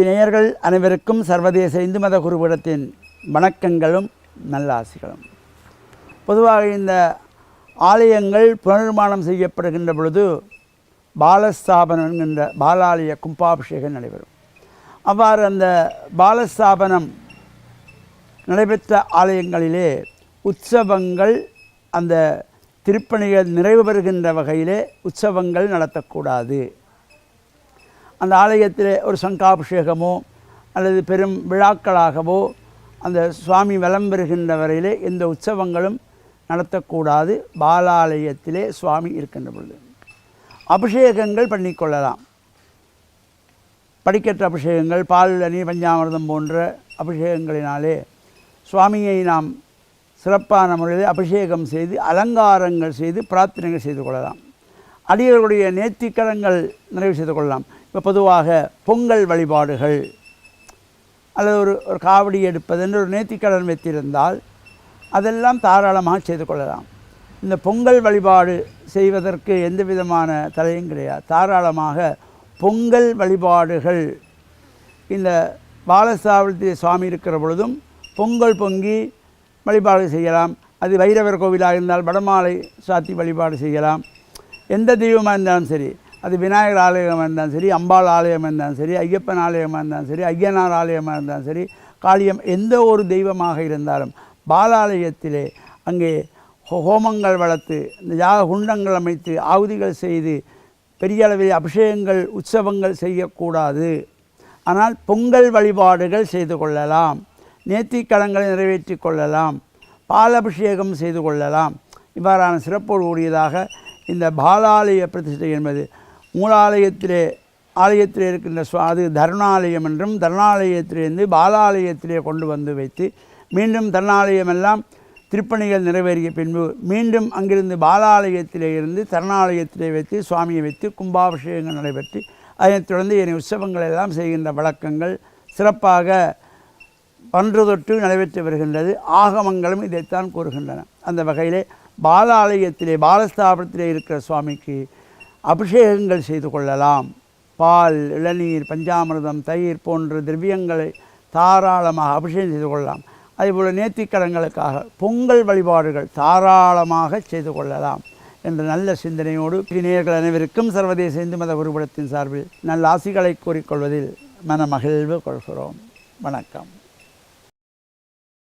நேயர்கள் அனைவருக்கும் சர்வதேச இந்து மத குருபீடத்தின் வணக்கங்களும் நல்லாசிகளும். பொதுவாக இந்த ஆலயங்கள் புனர்நிர்மாணம் செய்யப்படுகின்ற பொழுது பாலஸ்தாபனம் என்கின்ற பாலாலய கும்பாபிஷேகம் நடைபெறும். அவ்வாறு அந்த பாலஸ்தாபனம் நடைபெற்ற ஆலயங்களிலே உற்சவங்கள் அந்த திருப்பணிகள் நிறைவு பெறுகின்ற வகையிலே உற்சவங்கள் நடத்தக்கூடாது. அந்த ஆலயத்தில் ஒரு சங்காபிஷேகமோ அல்லது பெரும் விழாக்களாகவோ அந்த சுவாமி வலம் பெறுகின்ற வரையிலே எந்த உற்சவங்களும் நடத்தக்கூடாது. பாலாலயத்திலே சுவாமி இருக்கின்ற பொழுது அபிஷேகங்கள் பண்ணிக்கொள்ளலாம் படிக்கற்ற அபிஷேகங்கள் பால் அணி பஞ்சாமிரதம் போன்ற அபிஷேகங்களினாலே சுவாமியை நாம் சிறப்பான முறையில் அபிஷேகம் செய்து அலங்காரங்கள் செய்து பிரார்த்தனைகள் செய்து கொள்ளலாம். அடியர்களுடைய நேர்த்திக்கடங்கள் நிறைவு செய்து கொள்ளலாம். இப்போ பொதுவாக பொங்கல் வழிபாடுகள் அல்லது ஒரு ஒரு காவடி எடுப்பது என்று ஒரு நேர்த்திக்கடன் வைத்திருந்தால் அதெல்லாம் தாராளமாக செய்து கொள்ளலாம். இந்த பொங்கல் வழிபாடு செய்வதற்கு எந்த விதமான தடையும் கிடையாது. தாராளமாக பொங்கல் வழிபாடுகள் இந்த பாலஸ்தாபனத்தில் சுவாமி இருக்கிற பொழுதும் பொங்கல் பொங்கி வழிபாடு செய்யலாம். அது வைரவர் கோவிலாக இருந்தால் வடமாலை சாத்தி வழிபாடு செய்யலாம். எந்த தெய்வமாக இருந்தாலும் சரி. அது விநாயகர் ஆலயமாக இருந்தாலும் சரி அம்பாள் ஆலயமாக இருந்தாலும் சரி ஐயப்பன் ஆலயமாக இருந்தாலும் சரி ஐயனார் ஆலயமாக இருந்தாலும் சரி காளியம் எந்த ஒரு தெய்வமாக இருந்தாலும் பாலாலயத்திலே அங்கே ஹோ- ஹோமங்கள் வளர்த்து இந்த யாக குண்டங்கள் அமைத்து ஆகுதிகள் செய்து பெரிய அளவில் அபிஷேகங்கள் உற்சவங்கள் செய்யக்கூடாது. ஆனால் பொங்கல் வழிபாடுகள் செய்து கொள்ளலாம். நேர்த்திக்கடன்களை நிறைவேற்றி கொள்ளலாம். பால் அபிஷேகம் செய்து கொள்ளலாம். இவ்வாறான சிறப்போடு கூடியதாக இந்த பாலாலய பிரதிஷ்டை என்பது மூலாலயத்திலே ஆலயத்தில் இருக்கின்ற சுவா அது தர்ணாலயம் என்றும் தர்ணாலயத்திலிருந்து பாலாலயத்திலே கொண்டு வந்து வைத்து மீண்டும் தர்ணாலயமெல்லாம் திருப்பணிகள் நிறைவேறிய பின்பு மீண்டும் அங்கிருந்து பாலாலயத்திலே இருந்து தர்ணாலயத்திலே வைத்து சுவாமியை வைத்து கும்பாபிஷேகங்கள் நடைபெற்று அதனைத் தொடர்ந்து என உற்சவங்கள் எல்லாம் செய்கின்ற வழக்கங்கள் சிறப்பாக பன்று தொட்டு நடைபெற்று வருகின்றது. ஆகமங்களும் இதைத்தான் கூறுகின்றன. அந்த வகையிலே பாலாலயத்திலே பாலஸ்தாபனத்திலே இருக்கிற சுவாமிக்கு அபிஷேகங்கள் செய்து கொள்ளலாம். பால் இளநீர் பஞ்சாமிரதம் தயிர் போன்ற திரவியங்களை தாராளமாக அபிஷேகம் செய்து கொள்ளலாம். அதேபோல் நேர்த்திக்கடங்களுக்காக பொங்கல் வழிபாடுகள் தாராளமாக செய்து கொள்ளலாம் என்ற நல்ல சிந்தனையோடு நேயர்கள் அனைவருக்கும் சர்வதேச இந்து மத குருபடத்தின் சார்பில் நல்ல ஆசிகளை கூறிக்கொள்வதில் மனமகிழ்வு கொள்கிறோம். வணக்கம்.